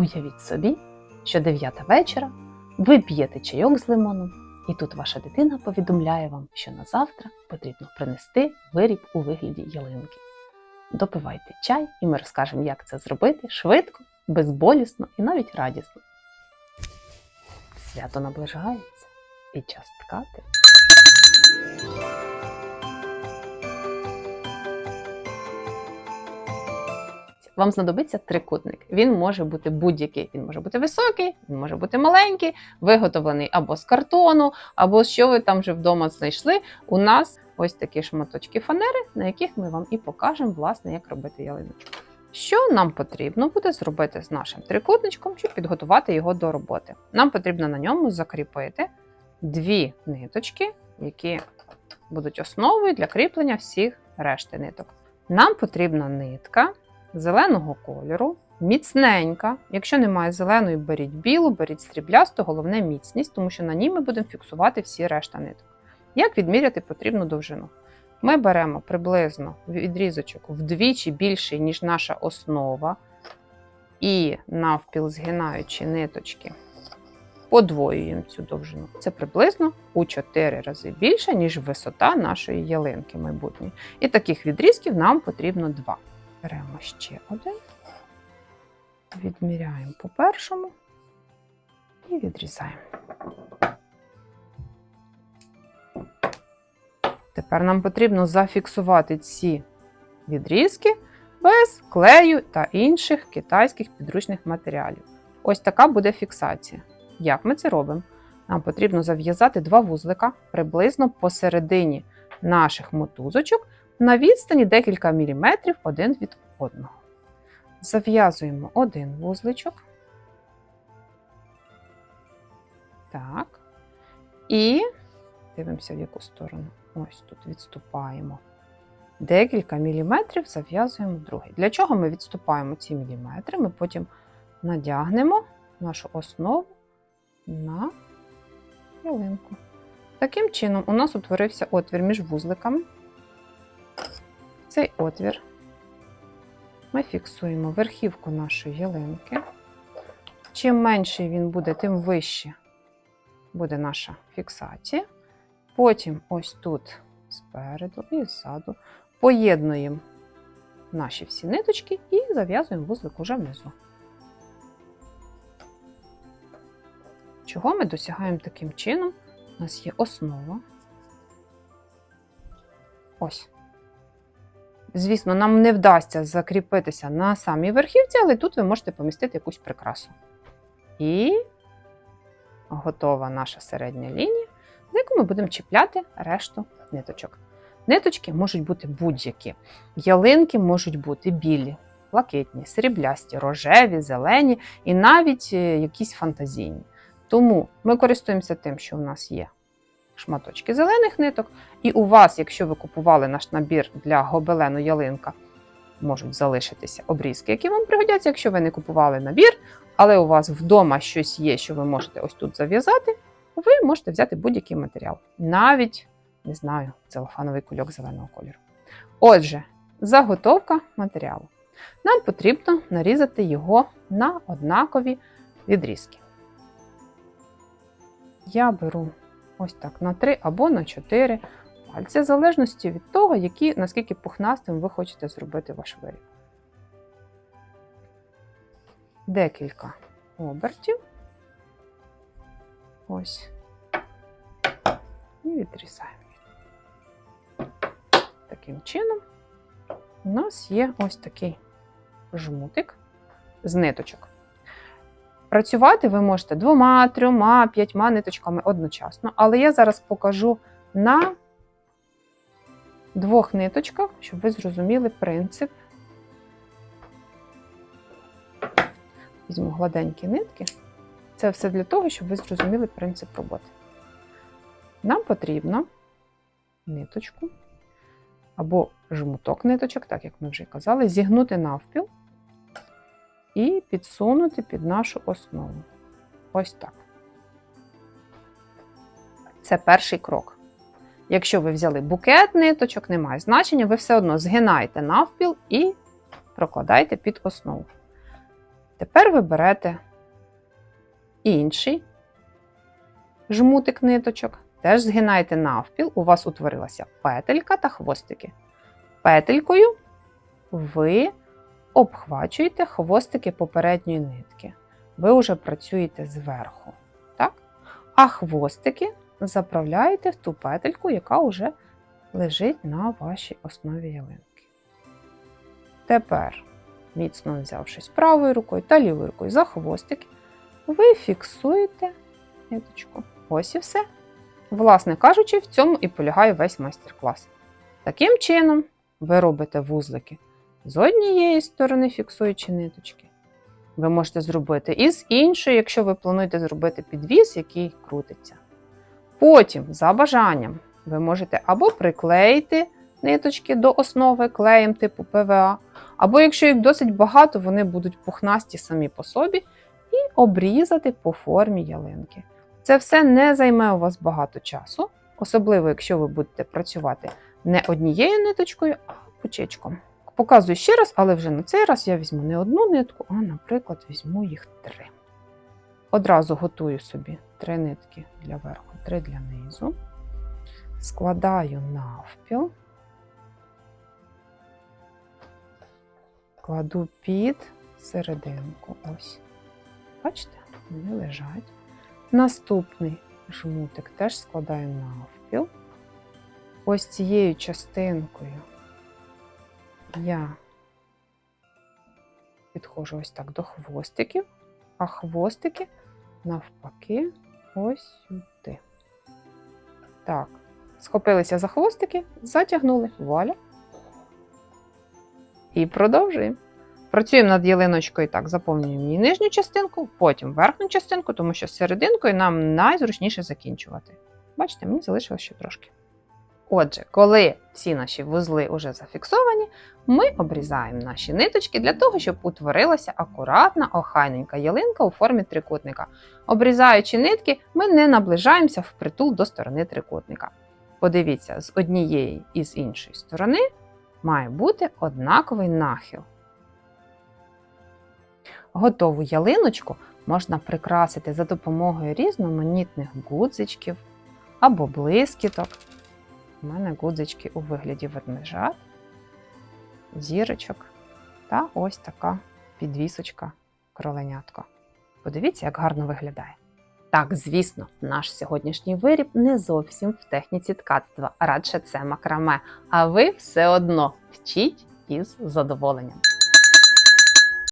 Уявіть собі, що дев'ята вечора ви п'єте чайок з лимоном, і тут ваша дитина повідомляє вам, що на завтра потрібно принести виріб у вигляді ялинки. Допивайте чай, і ми розкажемо, як це зробити швидко, безболісно і навіть радісно. Свято наближається і час ткати. Вам знадобиться трикутник. Він може бути будь-який. Він може бути високий, він може бути маленький, виготовлений або з картону, або що ви там вже вдома знайшли. У нас ось такі шматочки фанери, на яких ми вам і покажемо, власне, як робити ялиночку. Що нам потрібно буде зробити з нашим трикутничком, щоб підготувати його до роботи? Нам потрібно на ньому закріпити дві ниточки, які будуть основою для кріплення всіх решти ниток. Нам потрібна нитка зеленого кольору, міцненька. Якщо немає зеленої, беріть білу, беріть сріблясту, головне міцність, тому що на ній ми будемо фіксувати всі решта ниток. Як відміряти потрібну довжину? Ми беремо приблизно відрізочок вдвічі більший, ніж наша основа, і навпіл згинаючи ниточки, подвоюємо цю довжину. Це приблизно у 4 рази більше, ніж висота нашої ялинки майбутньої. І таких відрізків нам потрібно два. Беремо ще один, відміряємо по першому і відрізаємо. Тепер нам потрібно зафіксувати ці відрізки без клею та інших китайських підручних матеріалів. Ось така буде фіксація. Як ми це робимо? Нам потрібно зав'язати два вузлика приблизно посередині наших мотузочок на відстані декілька міліметрів один від одного. Зав'язуємо один вузличок. Так. І дивимося, в яку сторону. Ось тут відступаємо. Декілька міліметрів зав'язуємо другий. Для чого ми відступаємо ці міліметри? Ми потім надягнемо нашу основу на ялинку. Таким чином, у нас утворився отвір між вузликами. Цей отвір ми фіксуємо верхівку нашої ялинки. Чим менший він буде, тим вище буде наша фіксація. Потім ось тут спереду і ззаду поєднуємо наші всі ниточки і зав'язуємо вузлик уже внизу. Чого ми досягаємо таким чином? У нас є основа. Ось. Звісно, нам не вдасться закріпитися на самій верхівці, але тут ви можете помістити якусь прикрасу. І готова наша середня лінія, за яку ми будемо чіпляти решту ниточок. Ниточки можуть бути будь-які. Ялинки можуть бути білі, блакитні, сріблясті, рожеві, зелені і навіть е, якісь фантазійні. Тому ми користуємося тим, що у нас є шматочки зелених ниток, і у вас, якщо ви купували наш набір для гобелену ялинка, можуть залишитися обрізки, які вам пригодяться. Якщо ви не купували набір, але у вас вдома щось є, що ви можете ось тут зав'язати, ви можете взяти будь-який матеріал. Навіть, не знаю, целофановий кульок зеленого кольору. Отже, заготовка матеріалу. Нам потрібно нарізати його на однакові відрізки. Я беру ось так на 3 або на 4 пальці, в залежності від того, які, наскільки пухнастим ви хочете зробити ваш виріб. Декілька обертів. Ось. І відрізаємо. Таким чином, у нас є ось такий жмутик з ниточок. Працювати ви можете двома, трьома, п'ятьма ниточками одночасно, але я зараз покажу на двох ниточках, щоб ви зрозуміли принцип. Візьму гладенькі нитки. Це все для того, щоб ви зрозуміли принцип роботи. Нам потрібно ниточку або жмуток ниточок, так як ми вже казали, зігнути навпіл підсунути під нашу основу. Ось так. Це перший крок. Якщо ви взяли букет ниточок, немає значення, ви все одно згинаєте навпіл і прокладаєте під основу. Тепер ви берете інший жмутик ниточок, теж згинаєте навпіл, у вас утворилася петелька та хвостики. Петелькою ви обхвачуєте хвостики попередньої нитки. Ви вже працюєте зверху. Так? А хвостики заправляєте в ту петельку, яка вже лежить на вашій основі ялинки. Тепер, міцно взявшись правою рукою та лівою рукою за хвостики, ви фіксуєте ниточку. Ось і все. Власне кажучи, в цьому і полягає весь майстер-клас. Таким чином, ви робите вузлики з однієї сторони, фіксуючи ниточки. Ви можете зробити і з іншої, якщо ви плануєте зробити підвіз, який крутиться. Потім, за бажанням, ви можете або приклеїти ниточки до основи клеєм типу ПВА, або якщо їх досить багато, вони будуть пухнасті самі по собі, і обрізати по формі ялинки. Це все не займе у вас багато часу, особливо якщо ви будете працювати не однією ниточкою, а пучечком. Показую ще раз, але вже на цей раз я візьму не одну нитку, а, наприклад, візьму їх три. Одразу готую собі три нитки для верху, три для низу. Складаю навпіл, кладу під серединку. Ось. Бачите, вони лежать. Наступний жмутик теж складаю навпіл. Ось цією частинкою я підходжу ось так до хвостиків, а хвостики навпаки ось сюди. Так, схопилися за хвостики, затягнули вуаля. І продовжуємо. Працюємо над ялиночкою так, заповнюємо її нижню частинку, потім верхню частинку, тому що з серединкою нам найзручніше закінчувати. Бачите, мені залишилось ще трошки. Отже, коли всі наші вузли вже зафіксовані, ми обрізаємо наші ниточки для того, щоб утворилася акуратна, охайненька ялинка у формі трикутника. Обрізаючи нитки, ми не наближаємося впритул до сторони трикутника. Подивіться, з однієї і з іншої сторони має бути однаковий нахил. Готову ялиночку можна прикрасити за допомогою різноманітних гудзичків або блискіток. У мене гудзички у вигляді ведмежат, зірочок та ось така підвісочка кроленятко. Подивіться, як гарно виглядає. Так, звісно, наш сьогоднішній виріб не зовсім в техніці ткацтва, радше це макраме, а ви все одно вчіть із задоволенням.